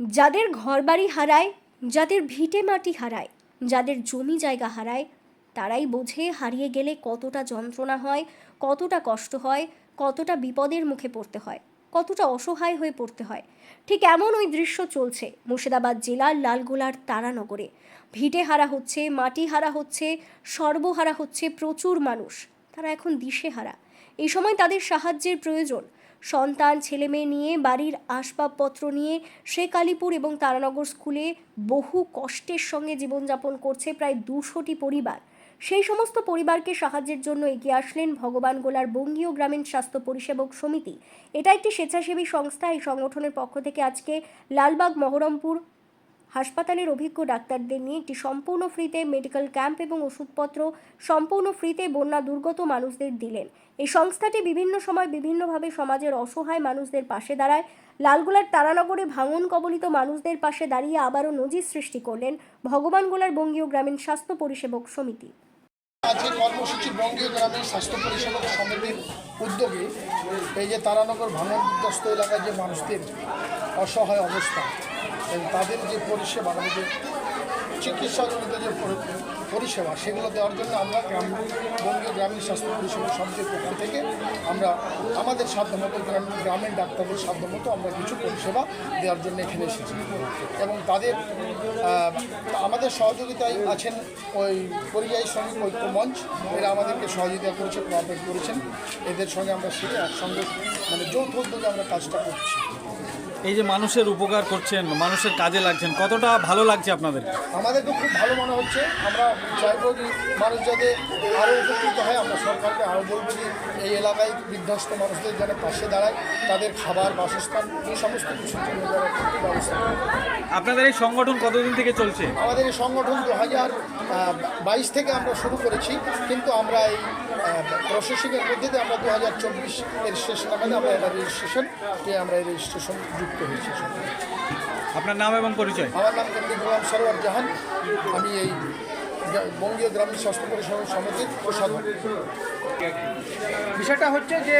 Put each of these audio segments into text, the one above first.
যাদের ঘরবাড়ি হারায়, যাদের ভিটে মাটি হারায়, যাদের জমি জায়গা হারায়, তারাই বোঝে হারিয়ে গেলে কতটা যন্ত্রণা হয়, কতটা কষ্ট হয়, কতটা বিপদের মুখে পড়তে হয়, কতটা অসহায় হয়ে পড়তে হয়। ঠিক এমন ওই দৃশ্য চলছে মুর্শিদাবাদ জেলার লালগোলার তারানগরে। ভিটে হারা হচ্ছে, মাটি হারা হচ্ছে, সর্বহারা হচ্ছে প্রচুর মানুষ। তারা এখন দিশেহারা। এই সময় তাদের সাহায্যের প্রয়োজন। সন্তান ছেলে মেয়ে নিয়ে বাড়ির আসবাবপত্র নিয়ে সে কালীপুর এবং তারানগর স্কুলে বহু কষ্টের সঙ্গে জীবনযাপন করছে প্রায় দুশোটি পরিবার। সেই সমস্ত পরিবারকে সাহায্যের জন্য এগিয়ে আসলেন ভগবান গোলার বঙ্গীয় গ্রামীণ স্বাস্থ্য পরিষেবক সমিতি। এটা একটি স্বেচ্ছাসেবী সংস্থা। এই সংগঠনের পক্ষ থেকে আজকে লালবাগ, মহরমপুর হাসপাতালের অভিজ্ঞ ডাক্তারদের নিয়ে একটি সম্পূর্ণ ফ্রিতে মেডিকেল ক্যাম্প এবং ওষুধপত্র সম্পূর্ণ ফ্রিতে বন্যা দুর্গত মানুষদের দিলেন। এই সংস্থাটি বিভিন্ন সময় বিভিন্নভাবে সমাজের অসহায় মানুষদের পাশে দাঁড়ায়। লালগোলার তারানগরে ভাঙন কবলিত মানুষদের পাশে দাঁড়িয়ে আবারও নজির সৃষ্টি করলেন ভগবানগোলার বঙ্গীয় গ্রামীণ স্বাস্থ্য পরিষেবক সমিতি। আজকে কর্মসূচি বঙ্গীয় গ্রামীণ স্বাস্থ্য পরিষেবা সমিতির উদ্যোগে এই যে তারানগর ভাঙনগ্রস্ত এলাকার যে মানুষদের অসহায় অবস্থা তাদের যে পরিষেবা, আমাদের চিকিৎসাজনিত যে পরিষেবা, সেগুলো দেওয়ার জন্য আমরা গ্রাম বঙ্গীয় গ্রামীণ স্বাস্থ্য পরিষেবা সমিতির পক্ষ থেকে আমরা আমাদের সাধ্যমতো গ্রামীণ গ্রামীণ ডাক্তারদের সাধ্যমতো আমরা কিছু পরিষেবা দেওয়ার জন্য এখানে এসেছি। এবং তাদের আমাদের সহযোগিতায় আছেন ওই পরিযায়ী শ্রমিক ঐক্য মঞ্চ, এরা আমাদেরকে সহযোগিতা করেছে, কোঅপারেট করেছেন। এদের সঙ্গে আমরা সেরে একসঙ্গে মানে যৌথ উদ্যোগে আমরা কাজটা করছি। এই যে মানুষের উপকার করছেন মানুষের কাজে লাগছেন কতটা ভালো লাগছে আপনাদের? আমাদেরকে খুব ভালো মনে হচ্ছে। আমরা চাইব যে মানুষ যাতে আরও উপকৃত হয়। আমরা সরকারকে আরও বলব যে এই এলাকায় বিধ্বস্ত মানুষদের যেন পাশে দাঁড়ায় তাদের খাবার বাসস্থান এই সমস্ত কিছুর জন্য ব্যবস্থা আপনাদের এই সংগঠন কতদিন থেকে চলছে? আমাদের এই সংগঠন দু হাজার বাইশ থেকে আমরা শুরু করেছি কিন্তু আমরা এই প্রসেসিংয়ের মধ্যে দিয়ে আমরা দু হাজার চব্বিশ এর শেষ নাগাদ আমরা এটা রেজিস্ট্রেশন দিয়ে আমরা এই রেজিস্ট্রেশন যুক্ত হয়েছি। আপনার নাম এবং পরিচয়? আমার নাম গোলাম সরোয়ার জাহান। আমি এই বঙ্গীয় গ্রামীণ স্বাস্থ্য পরিষেবা সমিতির প্রসাধক বিষয়টা হচ্ছে যে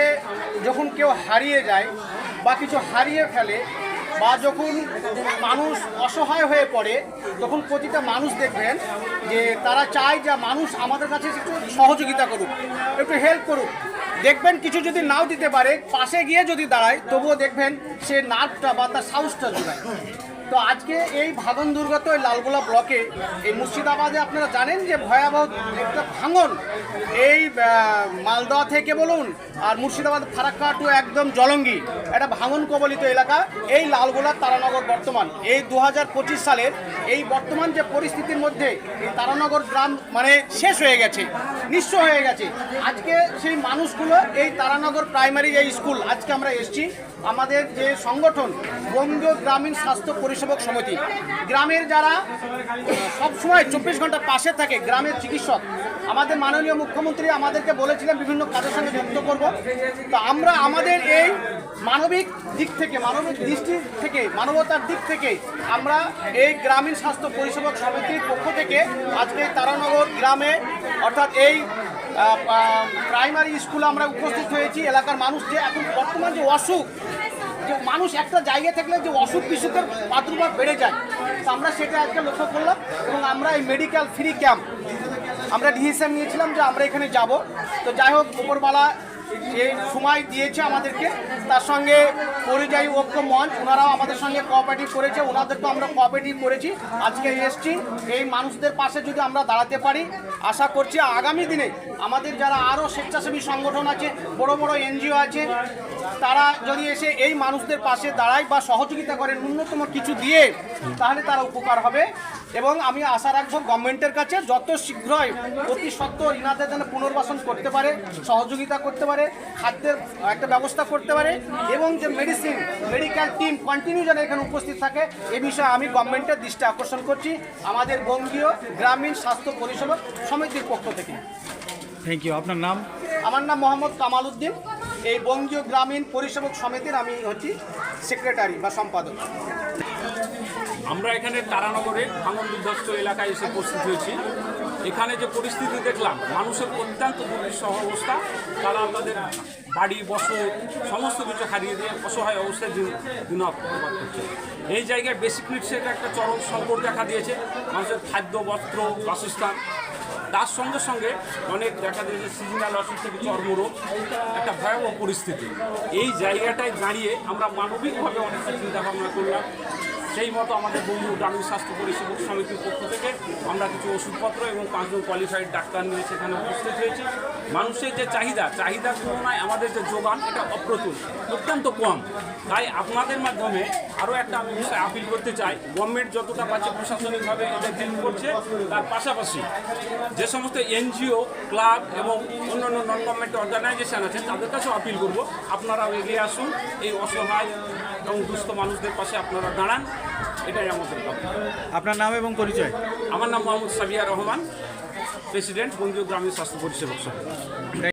যখন কেউ হারিয়ে যায় বা কিছু হারিয়ে ফেলে বা যখন মানুষ অসহায় হয়ে পড়ে, তখন প্রতিটা মানুষ দেখবেন যে তারা চায় যে মানুষ আমাদের কাছে একটু সহযোগিতা করুক, একটু হেল্প করুক। দেখবেন কিছু যদি নাও দিতে পারে, পাশে গিয়ে যদি দাঁড়ায়, তবুও দেখবেন সে নার্ভটা বা তার সাহসটা জোগায়। তো আজকে এই ভাগন দুর্গত এই লালগোলা ব্লকে এই মুর্শিদাবাদে আপনারা জানেন যে ভয়াবহ একটা ভাঙন। এই আহ, মালদহ থেকে বলুন আর মুর্শিদাবাদ ফারাক্কা টু একদম জলঙ্গি। একটা ভাঙন কবলিত এলাকা। এই লালগোলার তারানগর বর্তমান। এই দু হাজার পঁচিশ সালের এই বর্তমান যে পরিস্থিতির মধ্যে এই তারানগর গ্রাম মানে শেষ হয়ে গেছে নিঃস্ব হয়ে গেছে। আজকে সেই মানুষগুলো এই তারানগর প্রাইমারি এই স্কুল আজকে আমরা এসেছি। আমাদের যে সংগঠন বঙ্গীয় গ্রামীণ স্বাস্থ্য পরিষেবক সমিতি। গ্রামের যারা, সব সময় চব্বিশ ঘণ্টা পাশে থাকে গ্রামের চিকিৎসক, আমাদের মাননীয় মুখ্যমন্ত্রী আমাদেরকে বলেছিলেন বিভিন্ন কাজের সঙ্গে যুক্ত করব। তো আমরা আমাদের এই মানবিক দিক থেকে, মানবিক দৃষ্টি থেকে, মানবতার দিক থেকে আমরা এই গ্রামীণ স্বাস্থ্য পরিষেবক সমিতির পক্ষ থেকে আজকে তারানগর গ্রামে, অর্থাৎ এই প্রাইমারি স্কুলে আমরা উপস্থিত হয়েছি। এলাকার মানুষ যে এখন বর্তমান যে অসুখ যে মানুষ একটা জায়গায় থাকলে যে অসুখ বিসুখের প্রাদুর্ভাব বেড়ে যায়। তো আমরা সেটা আজকে লক্ষ্য করলাম এবং আমরা এই মেডিকেল ফ্রি ক্যাম্প আমরা ডিসিশন নিয়েছিলাম যে আমরা এখানে যাব। তো যাই হোক উপরবালা যে সময় দিয়েছে আমাদেরকে, তার সঙ্গে পরিযায়ী ঐক্য মঞ্চ, ওনারাও আমাদের সঙ্গে কোঅপারেটিভ করেছে, ওনাদেরকেও আমরা কোঅপারেটিভ করেছি। আজকে এসছি, এই মানুষদের পাশে যদি আমরা দাঁড়াতে পারি, আশা করছি আগামী দিনে আমাদের যারা আরও স্বেচ্ছাসেবী সংগঠন আছে, বড় বড় এনজিও আছে, তারা যদি এসে এই মানুষদের পাশে দাঁড়ায় বা সহযোগিতা করে ন্যূনতম কিছু দিয়ে, তাহলে তারা উপকার হবে। এবং আমি আশা রাখব গভর্নমেন্টের কাছে যত শীঘ্রই অতি সত্ত্বর ইনাদের যেন পুনর্বাসন করতে পারে, সহযোগিতা করতে পারে খাদ্যের একটা ব্যবস্থা করতে পারে এবং যে মেডিসিন মেডিকেল টিম কন্টিনিউ যেন এখানে উপস্থিত থাকে এ বিষয়ে আমি গভর্নমেন্টের দৃষ্টি আকর্ষণ করছি আমাদের বঙ্গীয় গ্রামীণ স্বাস্থ্য পরিষেবা সমিতির পক্ষ থেকে। থ্যাংক ইউ আপনার নাম? আমার নাম মোহাম্মদ কামাল উদ্দিন। এই বঙ্গীয় গ্রামীণ পরিষেবক সমিতির আমি হচ্ছি সেক্রেটারি বা সম্পাদক। আমরা এখানে তারানগরে ভাঙন বিধ্বস্ত এলাকায় এসে উপস্থিত হয়েছি। এখানে যে পরিস্থিতি দেখলাম, মানুষের অত্যন্ত দুর্বিষহ অবস্থা। তারা তাদের বাড়ি, বসত, সমস্ত কিছু হারিয়ে দিয়ে অসহায় অবস্থায় দিন দিনপাত করছে। এই জায়গায় বেসিক নিডসের একটা চরম সংকট দেখা দিয়েছে। মানুষের খাদ্য, বস্ত্র, বাসস্থান। তার সঙ্গে সঙ্গে অনেক দেখা দিয়েছে সিজনাল অসুখ থেকে চর্মরোগ। একটা ভয়াবহ পরিস্থিতি। এই জায়গাটায় দাঁড়িয়ে আমরা মানবিকভাবে অনেকটা চিন্তা ভাবনা করলাম। সেই মতো আমাদের বন্ধু গ্রামীণ স্বাস্থ্য পরিষেবা সমিতির পক্ষ থেকে আমরা কিছু ওষুধপত্র এবং পাঁচজন কোয়ালিফাইড ডাক্তার নিয়ে সেখানে উপস্থিত হয়েছি। মানুষের যে চাহিদা, চাহিদার তুলনায় আমাদের যে যোগান, এটা অপ্রতুল, অত্যন্ত কম। তাই আপনাদের মাধ্যমে আরও একটা আমি আপিল করতে চাই গভর্নমেন্ট যতটা পাচ্ছে প্রশাসনিকভাবে এটা হেল্প করছে, তার পাশাপাশি যে সমস্ত এনজিও, ক্লাব এবং অন্যান্য নন গভর্নমেন্ট অর্গানাইজেশন আছে, তাদের কাছেও আপিল করব। আপনারাও এগিয়ে আসুন, এই অসহায় এবং দুস্থ মানুষদের পাশে আপনারা দাঁড়ান। এটাই আমাদের কথা আপনার নাম এবং পরিচয়? আমার নাম মোহাম্মদ সাবিয়া রহমান প্রেসিডেন্ট বঙ্গীয় গ্রামীণ স্বাস্থ্য পরিষেবক সমিতি।